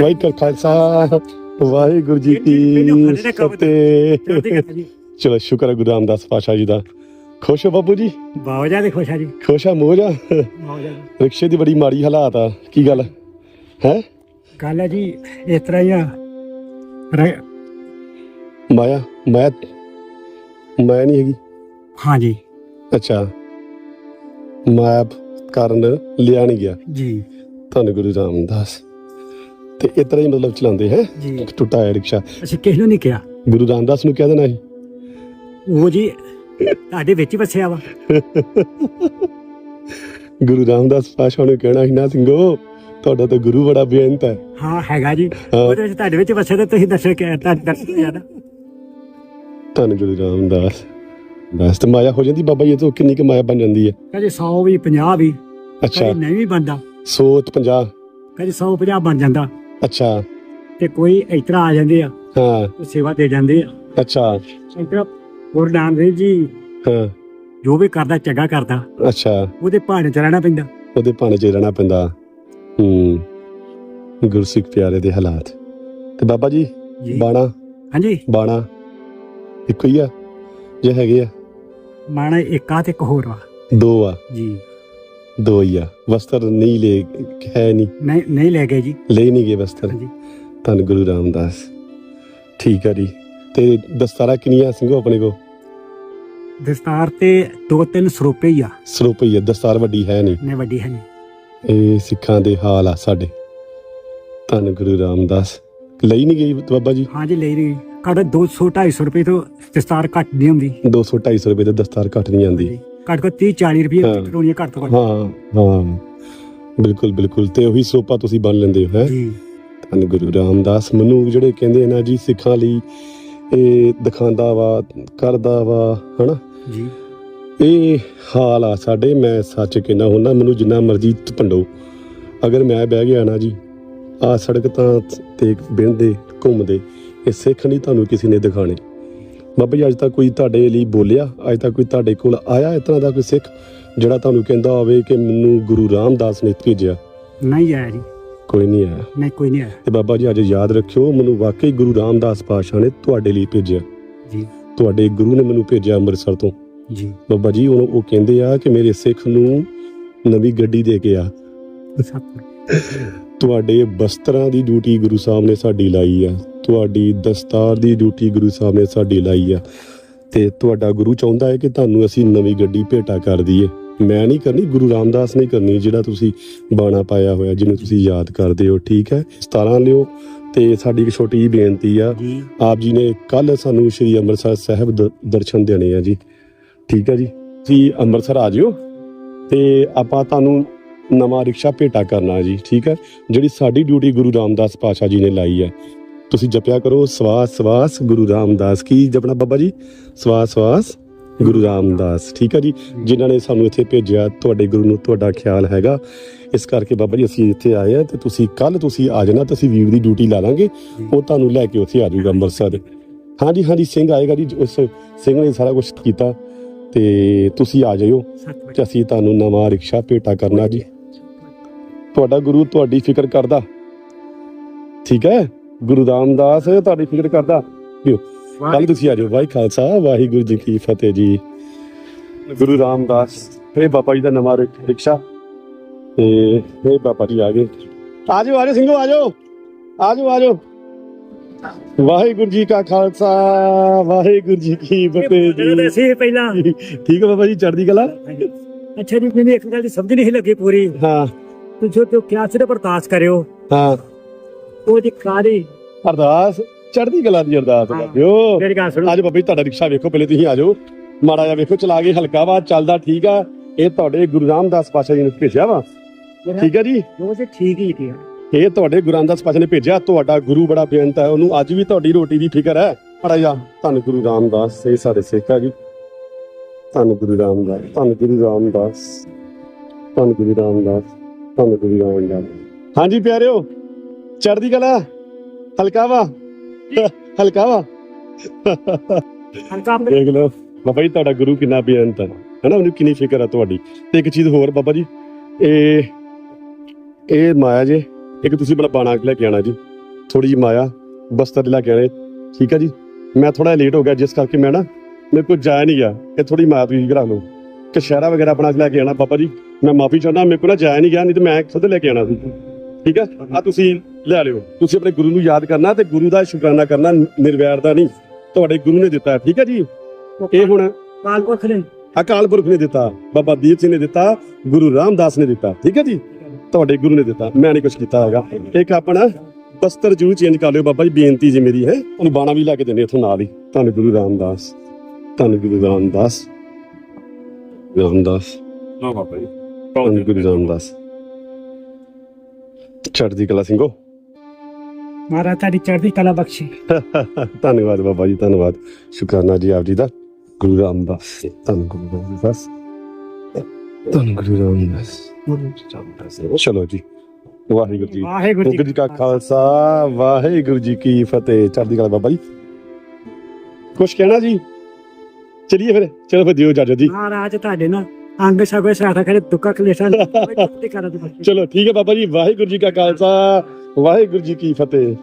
ਵਾਹਿਗੁਰੂ ਖਾਲਸਾ ਵਾਹਿਗੁਰੂ ਜੀ ਕੀ ਫਤਿਹ। ਚਲੋ ਸ਼ੁਕਰ ਹੈ ਗੁਰੂ ਰਾਮਦਾਸ ਪਾਸ਼ਾ ਜੀ ਦਾ। ਖੁਸ਼ ਹੋ ਬਾਬੂ ਜੀ? ਬਹੁਤ ਜ਼ਿਆਦਾ ਖੁਸ਼ ਆ ਜੀ। ਖੁਸ਼ ਆ ਮੋਜ ਰਿਕਸ਼ੇ ਦੀ ਬੜੀ ਮਾੜੀ ਹਾਲਾਤ ਆ ਕੀ ਗੱਲ? ਹੈ? ਗੱਲ ਹੈ ਜੀ ਇਸ ਤਰ੍ਹਾਂ ਹੀ ਆ। ਮਾਇਆ ਮੈਂ ਮੈਂ ਨਹੀਂ ਹੈਗੀ। ਹਾਂ ਜੀ। ਅੱਛਾ। ਮਾਇਆ ਕਾਰਨ ਲਿਆ ਨਹੀਂ ਗਿਆ। ਜੀ। ਧੰਨ ਗੁਰੂ ਰਾਮਦਾਸ। ਤੇ ਇਸ ਤਰ੍ਹਾਂ ਹੀ ਮਤਲਬ ਚਲਾਉਂਦੇ ਹੈ ਜੀ। ਟੁੱਟਾ ਹੈ ਰਿਕਸ਼ਾ। ਅਸੀਂ ਕਿਸ ਨੂੰ ਨਹੀਂ ਕਿਹਾ? ਗੁਰੂ ਰਾਮਦਾਸ ਨੂੰ ਕਹਿ ਦੇਣਾ ਸੀ। ਉਹ ਜੀ ਤੁਹਾਡੇ ਵਿੱਚ ਹੀ ਵਸਿਆ ਵਾ। ਗੁਰੂ ਰਾਮਦਾਸ ਪਾਸ਼ਾ ਨੂੰ ਕਹਿਣਾ ਸੀ ਨਾ ਸਿੰਘੋ ਤੁਹਾਡਾ ਤਾਂ ਗੁਰੂ ਬੜਾ ਬੇਅੰਤ ਹੈ। ਹਾਂ ਹੈਗਾ ਜੀ। ਉਹਦੇ ਵਿੱਚ ਤੁਹਾਡੇ ਵਿੱਚ ਵਸਿਆ ਤਾਂ ਤੁਸੀਂ ਦੱਸੋ ਕਿ ਤਾਂ ਦਰਸ਼ਨ ਜ਼ਿਆਦਾ ਧੰਨ ਗੁਰੂ ਰਾਮਦਾਸ। ਬਸ ਤੇ ਮਾਇਆ ਹੋ ਜਾਂਦੀ ਬਾਬਾ ਜੀ ਤੋਂ ਕਿੰਨੀ ਕੁ ਮਾਇਆ ਬਣ ਜਾਂਦੀ ਹੈ? ਕਦੇ 100 ਵੀ 50 ਵੀ ਅੱਛਾ। ਨਹੀਂ ਵੀ ਬੰਦਾ ਸੋਤ 50 ਕਦੇ 150 ਬਣ ਜਾਂਦਾ। ਅੱਛਾ। ਤੇ ਕੋਈ ਇਸ ਤਰ੍ਹਾਂ ਆ ਜਾਂਦੇ ਆ ਹਾਂ। ਉਹ ਸੇਵਾ ਦੇ ਜਾਂਦੇ ਆ। ਅੱਛਾ। ਇਸ ਤਰ੍ਹਾਂ ਗੁਰੂ ਨਾਨਕ ਦੇਵ ਜੀ ਹਾਂ। ਜੋ ਵੀ ਕਰਦਾ ਚੰਗਾ ਕਰਦਾ। ਅੱਛਾ। ਉਹਦੇ ਭਾਣੇ ਚ ਰਹਿਣਾ ਪੈਂਦਾ। ਉਹਦੇ ਭਾਣੇ 'ਚ ਰਹਿਣਾ ਪੈਂਦਾ। ਹੂੰ। ਗੁਰਸਿੱਖ ਪਿਆਰੇ ਦੇ ਹਾਲਾਤ। ਤੇ ਬਾਬਾ ਜੀ ਬਾਣਾ? ਹਾਂਜੀ। ਬਾਣਾ ਇੱਕੋ ਹੀ ਆ? ਜੇ ਹੈਗੇ ਆ? ਮਾਣਾ ਇੱਕ ਆ ਤੇ ਇੱਕ ਹੋਰ ਵਾ ਦੋ ਆ। ਜੀ। ਦੋ ਹੀ ਆ। ਵਸਤਰ ਨਹੀਂ ਲੈ ਹੈ ਨਹੀਂ। ਨਹੀਂ ਨਹੀਂ ਲੈ ਗਏ ਜੀ। ਲੈ ਨਹੀਂ ਗਏ ਵਸਤਰ। ਹਾਂਜੀ। ਧੰਨ ਗੁਰੂ ਰਾਮਦਾਸ। ਠੀਕ ਆ ਜੀ। ਤੇ ਦਸਤਾਰਾ ਕਿੰਨੀਆਂ ਸਿੰਘੋ ਆਪਣੇ ਕੋ ਦਸਤਾਰ ਤੇ ਦੋ ਤਿੰਨ ਸਰੂਪੇ ਹੀ ਆ। ਸਰੂਪ ਹੀ ਆ। ਦਸਤਾਰ ਵੱਡੀ ਹੈ ਨਹੀਂ। ਨੇ ਵੱਡੀ ਹੈ ਨਹੀਂ। ਇਹ ਸਿੱਖਾਂ ਦੇ ਹਾਲ ਆ ਸਾਡੇ। ਧੰਨ ਗੁਰੂ ਰਾਮਦਾਸ। ਲਈ ਨਹੀਂ ਗਈ ਬਾਬਾ ਜੀ? ਹਾਂਜੀ ਲੈ ਰਹੀ ਘੱਟ 200 250 ਰੁਪਏ ਤੋਂ ਦਸਤਾਰ ਘੱਟ ਨਹੀਂ ਹੁੰਦੀ। 200 250 ਰੁਪਏ ਦੇ ਦਸਤਾਰ ਘੱਟ ਨਹੀਂ ਆਂਦੀ ਘੱਟ ਕੋ 30 40 ਰੁਪਏ ਹਾਂ। ਘੱਟ ਤੋਂ ਘੱਟ। ਹਾਂ ਹਾਂ। ਬਿਲਕੁਲ ਬਿਲਕੁਲ। ਤੇ ਉਹੀ ਸਰੂਪਾ ਤੁਸੀਂ ਬਣ ਲੈਂਦੇ ਹੋ ਹੈ? ਜੀ। ਧੰਨ ਗੁਰੂ ਰਾਮਦਾਸ। ਮੈਨੂੰ ਜਿਹੜੇ ਕਹਿੰਦੇ ਆ ਨਾ ਜੀ ਸਿੱਖਾਂ ਲਈ ਇਹ ਦਿਖਾਉਂਦਾ ਵਾ ਕਰਦਾ ਵਾ ਹਨਾ? ਜੀ। ਇਹ ਹਾਲ ਆ ਸਾਡੇ ਮੈਂ ਸੱਚ ਕਹਿੰਦਾ ਹੁੰਦਾ ਮੈਨੂੰ ਜਿੰਨਾ ਮਰਜ਼ੀ ਭੰਡੋ। ਅਗਰ ਮੈਂ ਬਹਿ ਗਿਆ ਨਾ ਜੀ ਆ ਸੜਕ ਤਾਂ ਤੇ ਬਿੰਦੇ ਘੁੰਮਦੇ ਇਹ ਸਿੱਖ ਨਹੀਂ ਤੁਹਾਨੂੰ ਕਿਸੇ ਨੇ ਦਿਖਾਣੇ ਬਾਬਾ ਜੀ ਅੱਜ ਤੱਕ ਕੋਈ ਤੁਹਾਡੇ ਲਈ ਬੋਲਿਆ ਅੱਜ ਤੱਕ ਕੋਈ ਤੁਹਾਡੇ ਕੋਲ ਆਇਆ ਇਸ ਤਰ੍ਹਾਂ ਦਾ ਕੋਈ ਸਿੱਖ ਜਿਹੜਾ ਤੁਹਾਨੂੰ ਕਹਿੰਦਾ ਹੋਵੇ ਕਿ ਮੈਨੂੰ ਗੁਰੂ ਰਾਮਦਾਸ ਨੇ ਭੇਜਿਆ? ਨਹੀਂ ਆਇਆ ਜੀ। ਕੋਈ ਨਹੀਂ ਆਇਆ। ਨਹੀਂ ਕੋਈ ਨਹੀਂ ਆਇਆ। ਤੇ ਬਾਬਾ ਜੀ ਅੱਜ ਯਾਦ ਰੱਖਿਓ ਮੈਨੂੰ ਵਾਕਈ ਗੁਰੂ ਰਾਮਦਾਸ ਪਾਤਸ਼ਾਹ ਨੇ ਤੁਹਾਡੇ ਲਈ ਭੇਜਿਆ। ਜੀ। ਤੁਹਾਡੇ ਗੁਰੂ ਨੇ ਮੈਨੂੰ ਭੇਜਿਆ ਅੰਮ੍ਰਿਤਸਰ ਤੋਂ। ਜੀ। ਬਾਬਾ ਜੀ ਉਹ ਉਹ ਕਹਿੰਦੇ ਆ ਕਿ ਮੇਰੇ ਸਿੱਖ ਨੂੰ ਨਵੀਂ ਗੱਡੀ ਦੇ ਕੇ ਆ। ਤੁਹਾਡੇ ਬਸਤਰਾਂ ਦੀ ਡਿਊਟੀ ਗੁਰੂ ਸਾਹਿਬ ਨੇ ਸਾਡੀ ਲਾਈ ਆ। ਤੁਹਾਡੀ ਦਸਤਾਰ ਦੀ ਡਿਊਟੀ ਗੁਰੂ ਸਾਹਿਬ ਨੇ ਸਾਡੀ ਲਾਈ ਆ। ਤੇ ਤੁਹਾਡਾ ਗੁਰੂ ਚਾਹੁੰਦਾ ਹੈ ਕਿ ਤੁਹਾਨੂੰ ਅਸੀਂ ਨਵੀਂ ਗੱਡੀ ਭੇਟਾ ਕਰ ਦਈਏ। ਮੈਂ ਨਹੀਂ ਕਰਨੀ ਗੁਰੂ ਰਾਮਦਾਸ ਨੇ ਕਰਨੀ ਜਿਹੜਾ ਤੁਸੀਂ ਬਾਣਾ ਪਾਇਆ ਹੋਇਆ ਜਿਹਨੂੰ ਤੁਸੀਂ ਯਾਦ ਕਰਦੇ ਹੋ ਠੀਕ ਹੈ? 17 ਲਿਓ ਤੇ ਸਾਡੀ ਇੱਕ ਛੋਟੀ ਜਿਹੀ ਬੇਨਤੀ ਆ। ਜੀ। ਆਪ ਜੀ ਨੇ ਕੱਲ ਸਾਨੂੰ ਸ੍ਰੀ ਅੰਮ੍ਰਿਤਸਰ ਸਾਹਿਬ ਦ- ਦਰਸ਼ਨ ਦੇਣੇ ਆ ਜੀ। ਠੀਕ ਹੈ ਜੀ? ਤੁਸੀਂ ਅੰਮ੍ਰਿਤਸਰ ਆ ਜਿਓ ਤੇ ਆਪਾਂ ਤੁਹਾਨੂੰ ਨਵਾਂ ਰਿਕਸ਼ਾ ਭੇਟਾ ਕਰਨਾ ਜੀ ਠੀਕ ਹੈ? ਜਿਹੜੀ ਸਾਡੀ ਡਿਊਟੀ ਗੁਰੂ ਰਾਮਦਾਸ ਪਾਸ਼ਾ ਜੀ ਨੇ ਲਾਈ ਹੈ। ਤੁਸੀਂ ਜਪਿਆ ਕਰੋ, ਸਵਾਸ ਸਵਾਸ, ਗੁਰੂ ਰਾਮਦਾਸ ਕੀ ਜਪਣਾ ਬਾਬਾ ਜੀ? ਸਵਾਸ ਸਵਾਸ, ਗੁਰੂ ਰਾਮਦਾਸ, ਠੀਕ ਹੈ ਜੀ? ਜਿਨ੍ਹਾਂ ਨੇ ਸਾਨੂੰ ਇੱਥੇ ਭੇਜਿਆ, ਤੁਹਾਡੇ ਗੁਰੂ ਨੂੰ ਤੁਹਾਡਾ ਖਿਆਲ ਹੈਗਾ। ਇਸ ਕਰਕੇ ਬਾਬਾ ਜੀ, ਅਸੀਂ ਇੱਥੇ ਆਏ ਆ ਤੇ ਤੁਸੀਂ ਕੱਲ ਤੁਸੀਂ ਆ ਜਾਣਾ ਤੇ ਅਸੀਂ ਵੀਰ ਦੀ ਡਿਊਟੀ ਲਾ ਲਾਂਗੇ। ਉਹ ਤੁਹਾਨੂੰ ਲੈ ਕੇ ਉੱਥੇ ਆ ਜਾਊਗਾ ਅੰਮ੍ਰਿਤਸਰ। ਹਾਂਜੀ ਹਾਂਜੀ, ਸਿੰਘ ਆਏਗਾ ਜੀ, ਉਸ ਸਿੰਘ ਨੇ ਸਾਰਾ ਕੁਝ ਕੀਤਾ ਤੇ ਤੁਸੀਂ ਆ ਜਾਇਓ ਤੇ ਅਸੀਂ ਤੁਹਾਨੂੰ ਨਵਾਂ ਰਿਕਸ਼ਾ ਭੇਟਾ ਕਰਨਾ ਜੀ। ਤੁਹਾਡਾ ਗੁਰੂ ਤੁਹਾਡੀ ਫਿਕਰ ਕਰਦਾ। ਠੀਕ ਹੈ? ਗੁਰੂ ਰਾਮਦਾਸ ਤੁਹਾਡੀ ਫਿਕਰ ਕਰਦਾ। ਕੱਲ ਤੁਸੀਂ ਆ ਜਾਓ। ਵਾਹਿ ਖਾਲਸਾ ਵਾਹਿਗੁਰੂ ਜੀ ਕੀ ਫਤਿਹ ਜੀ। ਗੁਰੂ ਰਾਮਦਾਸ ਫੇ ਬਾਬਾ ਜੀ ਦਾ ਨਵਾਂ ਰਿਕ- ਰਿਕਸ਼ਾ। ਤੇ ਫੇ ਬਾਬਾ ਜੀ ਆ ਗਏ। ਆ ਜਾਓ ਆ ਜਾਓ ਸਿੰਘੋ ਆ ਜਾਓ। ਆ ਜਾਓ ਆ ਜਾਓ। ਵਾਹਿਗੁਰੂ ਜੀ ਕਾ ਖਾਲਸਾ ਵਾਹਿਗੁਰੂ ਜੀ ਕੀ ਫਤਿਹ ਜੀ। ਸੀ ਪਹਿਲਾਂ। ਠੀਕ ਹੈ ਬਾਬਾ ਜੀ ਚੜ੍ਹਦੀ ਕਲਾ? ਅੱਛਾ ਜੀ ਮੈਨੂੰ ਇੱਕ ਗੱਲ ਦੀ ਸਮਝ ਨਹੀਂ ਲੱਗੀ ਪੂਰੀ। ਹਾਂ। ਤੁਸੀਂ ਜੋ ਕਿਹਾ ਸਿਰਫ ਅਰਦਾਸ ਕਰਿਓ। ਹਾਂ। ਉਹ ਦੀ ਕਾਦੀ ਅਰਦਾਸ ਚੜ੍ਹਦੀ ਕਲਾ ਦੀ ਅਰਦਾਸ। ਬਾਬਿਓ ਮੇਰੀ ਗੱਲ ਸੁਣੋ। ਅੱਜ ਬਾਬਾ ਜੀ ਤੁਹਾਡਾ ਰਿਕਸ਼ਾ ਵੇਖੋ ਪਹਿਲੇ ਤੁਸੀਂ ਆ ਜਾਓ। ਮਾੜਾ ਜਿਹਾ ਵੇਖੋ ਚਲਾ ਕੇ ਹਲਕਾ ਵਾ ਚੱਲਦਾ ਠੀਕ ਆ। ਇਹ ਤੁਹਾਡੇ ਗੁਰੂ ਰਾਮਦਾਸ ਪਾਸ਼ਾ ਜੀ ਨੇ ਭੇਜਿਆ ਵਾ। ਠੀਕ ਆ ਜੀ? ਜੋ ਤੇ ਠੀਕ ਹੀ ਠੀਕ ਇਹ ਤੁਹਾਡੇ ਗੁਰੂ ਰਾਮਦਾਸ ਪਾਸ਼ਾ ਨੇ ਭੇਜਿਆ ਤੁਹਾਡਾ ਗੁਰੂ ਬੜਾ ਬੇਅੰਤ ਹੈ। ਉਹਨੂੰ ਅੱਜ ਵੀ ਤੁਹਾਡੀ ਰੋਟੀ ਦੀ ਫਿਕਰ ਹੈ। ਮਾੜਾ ਜਿਹਾ ਧੰਨ ਗੁਰੂ ਰਾਮਦਾਸ ਇਹ ਸਾਡੇ ਸਿੱਖ ਜੀ। ਧੰਨ ਗੁਰੂ ਰਾਮਦਾਸ ਧੰਨ ਗੁਰੂ ਰਾਮਦਾਸ ਧੰਨ ਗੁਰੂ ਰਾਮਦਾਸ ਧੰਨ ਗੁਰੂ ਰਾਮਦਾਸ। ਹਾਂਜੀ ਪਿਆਰਿਓ ਚੜ੍ਹਦੀ ਕਲਾ। ਹਲਕਾ ਵਾ। ਹਲਕਾ ਵਾ। ਹਲਕਾ ਦੇਖ ਲਓ। ਬਾਬਾ ਜੀ ਤੁਹਾਡਾ ਗੁਰੂ ਕਿੰਨਾ ਬੇਅੰਤ ਹੈ ਹੈਨਾ ਉਹਨੂੰ ਕਿੰਨੀ ਫਿਕਰ ਹੈ ਤੁਹਾਡੀ। ਤੇ ਇੱਕ ਚੀਜ਼ ਹੋਰ ਬਾਬਾ ਜੀ। ਇਹ ਇਹ ਮਾਇਆ ਜੇ ਇੱਕ ਤੁਸੀਂ ਆਪਣਾ ਬਾਣਾ ਲੈ ਕੇ ਆਣਾ ਜੀ। ਥੋੜੀ ਜਿਹੀ ਮਾਇਆ ਬਸਤਰ ਲੈ ਕੇ ਆਣੇ ਠੀਕ ਹੈ ਜੀ? ਮੈਂ ਥੋੜਾ ਲੇਟ ਹੋ ਗਿਆ ਜਿਸ ਕਰਕੇ ਮੈਂ ਨਾ ਮੇਰੇ ਕੋਲ ਜਾਇਆ ਨਹੀਂ ਗਿਆ। ਇਹ ਥੋੜੀ ਮਾਇਆ ਤੁਸੀਂ ਕਰਾ ਲਓ। ਕਿ ਸ਼ਹਿਰਾ ਵਗੈਰਾ ਆਪਣਾ ਲੈ ਕੇ ਆਣਾ ਬਾਬਾ ਜੀ। ਮੈਂ ਮਾਫੀ ਚਾਹੁੰਦਾ ਮੇਰੇ ਕੋਲ ਨਾ ਜਾਇਆ ਨਹੀਂ ਗਿਆ ਨਹੀਂ ਤੇ ਮੈਂ ਖੁਦ ਲੈ ਕੇ ਆਣਾ ਸੀ। ਠੀਕ ਹੈ? ਆ ਤੁਸੀਂ ਲੈ ਲਿਓ। ਤੁਸੀਂ ਆਪਣੇ ਗੁਰੂ ਨੂੰ ਯਾਦ ਕਰਨਾ ਤੇ ਗੁਰੂ ਦਾ ਸ਼ੁਕਰਾਨਾ ਕਰਨਾ ਨਿਰਵੈਰ ਦਾ ਨਹੀਂ। ਤੁਹਾਡੇ ਗੁਰੂ ਨੇ ਦਿੱਤਾ ਠੀਕ ਹੈ ਜੀ? ਇਹ ਹੁਣ ਕਾਲਪੁਰਖ ਨੇ। ਅਕਾਲ ਪੁਰਖ ਨੇ ਦਿੱਤਾ ਬਾਬਾ ਦੀਪ ਸਿੰਘ ਨੇ ਦਿੱਤਾ ਗੁਰੂ ਰਾਮਦਾਸ ਨੇ ਦਿੱਤਾ ਠੀਕ ਹੈ ਜੀ? ਤੁਹਾਡੇ ਗੁਰੂ ਨੇ ਦਿੱਤਾ ਮੈਂ ਨਹੀਂ ਕੁਝ ਕੀਤਾ ਹੈਗਾ। ਇੱਕ ਆਪਣਾ ਬਸਤਰ ਜੂ ਚੇਂਜ ਕਰ ਲਿਓ ਬਾਬਾ ਜੀ ਬੇਨਤੀ ਜੀ ਮੇਰੀ ਹੈ? ਤੁਹਾਨੂੰ ਬਾਣਾ ਵੀ ਲੈ ਕੇ ਦਿੰਦੇ ਇਥੋਂ ਨਾਲ ਹੀ। ਤੁਹਾਨੂੰ ਗੁਰੂ ਰਾਮਦਾਸ ਤੁਹਾਨੂੰ ਗੁਰੂ ਰਾਮਦਾਸ ਰਾਮਦਾਸ। ਨਾ ਬਾਬਾ ਜੀ। ਤੁਹਾਨੂੰ ਗੁਰੂ ਰਾਮਦਾਸ। ਚੜ੍ਹਦੀ ਕਲਾ ਸਿੰਘੋ ਮਹਾਰਾਜ ਤੁਹਾਡੀ ਚੜ੍ਹਦੀ ਕਲਾ ਬਖਸ਼ੀ। ਧੰਨਵਾਦ ਬਾਬਾ ਜੀ ਧੰਨਵਾਦ। ਸ਼ੁਕਰਾਨਾ ਜੀ ਆਪ ਜੀ ਦਾ। ਗੁਰੂ ਰਾਮਦਾਸ ਧੰਨ ਗੁਰੂ ਰਾਮਦਾਸ। ਧੰਨ ਗੁਰੂ ਰਾਮਦਾਸ। ਗੁਰੂ ਰਾਮਦਾਸ ਚਲੋ ਜੀ ਵਾਹਿਗੁਰੂ ਜੀ। ਵਾਹਿਗੁਰੂ ਜੀ ਕਾ ਖਾਲਸਾ ਵਾਹਿਗੁਰੂ ਜੀ ਕੀ ਫਤਿਹ। ਚੜ੍ਹਦੀ ਕਲਾ ਬਾਬਾ ਜੀ। ਕੁਛ ਕਹਿਣਾ ਜੀ? ਚਲਿਏ ਫਿਰ ਚਲੋ ਫਿਰ ਦਿਓ ਇਜਾਜ਼ਤ ਜੀ। ਮਹਾਰਾਜ ਤੁਹਾਡੇ ਨਾਲ ਅੰਗ ਸਗੋਂ ਸਹਾਇਤਾ ਕਰੇ ਦੁੱਖਾਂ ਕਲੇਸ਼ਾਂ ਚਲੋ ਠੀਕ ਹੈ ਬਾਬਾ ਜੀ ਵਾਹਿਗੁਰੂ ਜੀ ਕਾ ਖਾਲਸਾ ਵਾਹਿਗੁਰੂ ਜੀ ਕੀ ਫਤਿਹ।